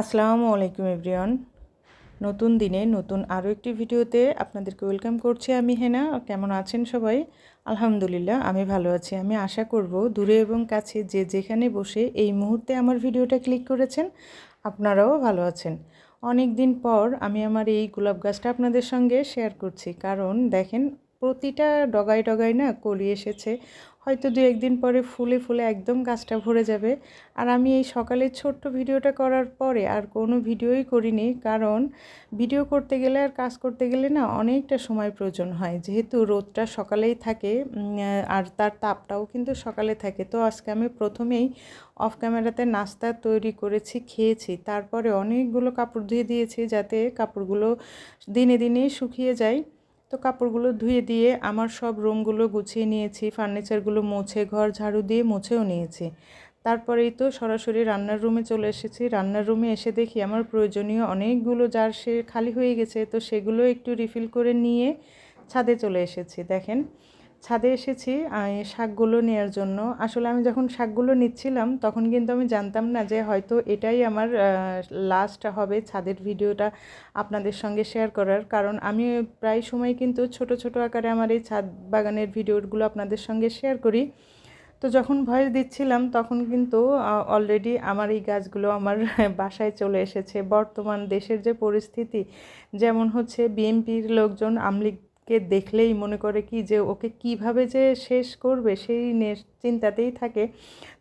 আসসালামু আলাইকুম এভরিওয়ান। নতুন দিনে নতুন আরও একটি ভিডিওতে আপনাদেরকে ওয়েলকাম করছি আমি হেনা। কেমন আছেন সবাই? আলহামদুলিল্লাহ, আমি ভালো আছি। আমি আশা করব দূরে এবং কাছে যে যেখানে বসে এই মুহূর্তে আমার ভিডিওটা ক্লিক করেছেন, আপনারাও ভালো আছেন। অনেক দিন পর আমি আমার এই গোলাপ গাছটা আপনাদের সঙ্গে শেয়ার করছি। কারণ দেখেন, প্রতিটা ডগায় ডগায় না কলি এসেছে হয়তো দু একদিন পরে ফুলে ফুলে একদম গাছটা ভরে যাবে। আর আমি এই সকালে ছোট্ট ভিডিওটা করার পরে আর কোনো ভিডিওই করিনি, কারণ ভিডিও করতে গেলে আর কাজ করতে গেলে না অনেকটা সময় প্রয়োজন হয়। যেহেতু রোদটা সকালেই থাকে আর তার তাপটাও কিন্তু সকালে থাকে। তো আজকে আমি প্রথমেই অফ ক্যামেরাতে নাস্তা তৈরি করেছি, খেয়েছি। তারপরে অনেকগুলো কাপড় ধুয়ে দিয়েছি যাতে কাপড়গুলো দিনে দিনে শুকিয়ে যায়। তো কাপড়গুলো ধুয়ে দিয়ে আমার সব রুমগুলো গুছিয়ে নিয়েছি, ফার্নিচারগুলো মুছে, ঘর ঝাড়ু দিয়ে মুছেও নিয়েছি। তারপরেই তো সরাসরি রান্নার রুমে চলে এসেছি। রান্নার রুমে এসে দেখি আমার প্রয়োজনীয় অনেকগুলো যার সে খালি হয়ে গেছে, তো সেগুলো একটু রিফিল করে নিয়ে ছাদে চলে এসেছি। দেখেন ছাদে এসেছি শাকগুলো নেওয়ার জন্য। আসলে আমি যখন শাকগুলো নিচ্ছিলাম, তখন কিন্তু আমি জানতাম না যে হয়তো এটাই আমার লাস্ট হবে ছাদের ভিডিওটা আপনাদের সঙ্গে শেয়ার করার। কারণ আমি প্রায় সময় কিন্তু ছোট ছোট আকারে আমার এই ছাদ বাগানের ভিডিওগুলো আপনাদের সঙ্গে শেয়ার করি। তো যখন ভয়েস দিচ্ছিলাম, তখন কিন্তু অলরেডি আমার এই গাছগুলো আমার বাসায় চলে এসেছে। বর্তমান দেশের যে পরিস্থিতি, যেমন হচ্ছে বিএনপির লোকজন আমলিগ কে দেখলেই মনে করে কি যে ওকে কীভাবে যে শেষ করবে সেই চিন্তাতেই থাকে।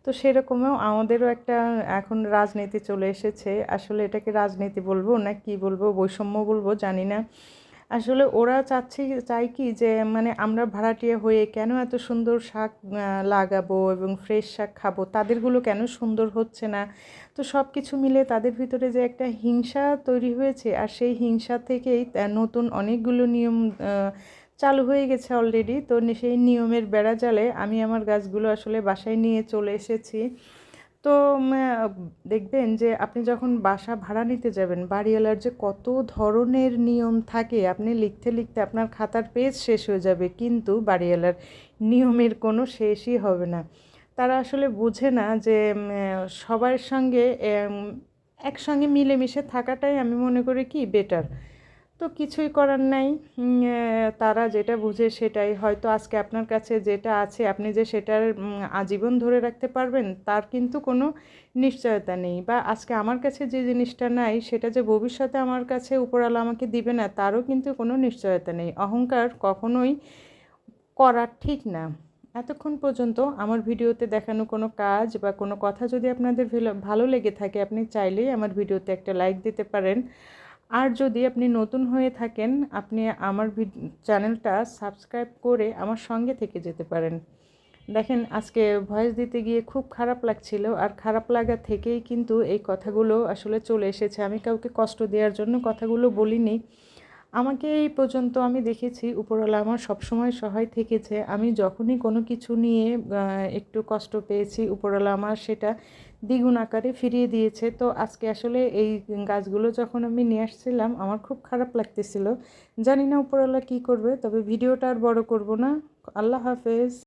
তো সেরকমও আমাদেরও একটা এখন রাজনীতি চলে এসেছে। আসলে এটাকে রাজনীতি বলব না কি বলব, বৈষম্য বলব, জানি না। আসলে ওরা চাচ্ছে চাই কি যে মানে আমরা ভাড়াটিয়া হয়ে কেন এত সুন্দর শাক লাগাবো এবং ফ্রেশ শাক খাব? তাদেরগুলো কেন সুন্দর হচ্ছে না? তো সব কিছু মিলে তাদের ভিতরে যে একটা হিংসা তৈরি হয়েছে, আর সেই হিংসা থেকেই নতুন অনেকগুলো নিয়ম চালু হয়ে গেছে অলরেডি তো সেই নিয়মের বেড়া জালে আমি আমার গাছগুলো আসলে বাসায় নিয়ে চলে এসেছি। তো দেখবেন যে আপনি যখন বাসা ভাড়া নিতে যাবেন, বাড়িওয়ালার যে কত ধরনের নিয়ম থাকে, আপনি লিখতে লিখতে আপনার খাতার পেজ শেষ হয়ে যাবে, কিন্তু বাড়িওয়ালার নিয়মের কোনো শেষই হবে না। তারা আসলে বোঝে না যে সবার সঙ্গে একসঙ্গে মিলেমিশে থাকাটাই আমি মনে করি কি বেটার তো কিছুই করার নাই। তারা যেটা বুঝে সেটাই। হয়তো আজকে আপনার কাছে যেটা আছে, আপনি যে সেটার আজীবন ধরে রাখতে পারবেন, তার কিন্তু কোনো নিশ্চয়তা নেই। বা আজকে আমার কাছে যে জিনিসটা নাই, সেটা যে ভবিষ্যতে আমার কাছে উপরালা আমাকে দিবে না, তারও কিন্তু কোনো নিশ্চয়তা নেই। অহংকার কখনোই করা ঠিক না। এতক্ষণ পর্যন্ত আমার ভিডিওতে দেখানো কোনো কাজ বা কোনো কথা যদি আপনাদের ভালো লেগে থাকে, আপনি চাইলেই আমার ভিডিওতে একটা লাইক দিতে পারেন। আর যদি আপনি নতুন হয়ে থাকেন, আপনি আমার চ্যানেলটা সাবস্ক্রাইব করে আমার সঙ্গে থেকে যেতে পারেন। দেখেন, আজকে ভয়েস দিতে গিয়ে খুব খারাপ লাগছিল, আর খারাপ লাগা থেকেই কিন্তু এই কথাগুলো আসলে চলে এসেছে। আমি কাউকে কষ্ট দেওয়ার জন্য কথাগুলো বলিনি। আমাকে এই পর্যন্ত আমি দেখেছি, উপরওয়ালা আমার সবসময় সহায় থেকেছে। আমি যখনই কোনো কিছু নিয়ে একটু কষ্ট পেয়েছি, উপরওয়ালা আমার সেটা দ্বিগুণ আকারে ফিরিয়ে দিয়েছে। তো আজকে আসলে এই গাছগুলো যখন আমি নিয়ে আসছিলাম, আমার খুব খারাপ লাগতেছিল। জানি না উপরওয়ালা কী করবে, তবে ভিডিওটা আর বড় করব না। আল্লাহ হাফেজ।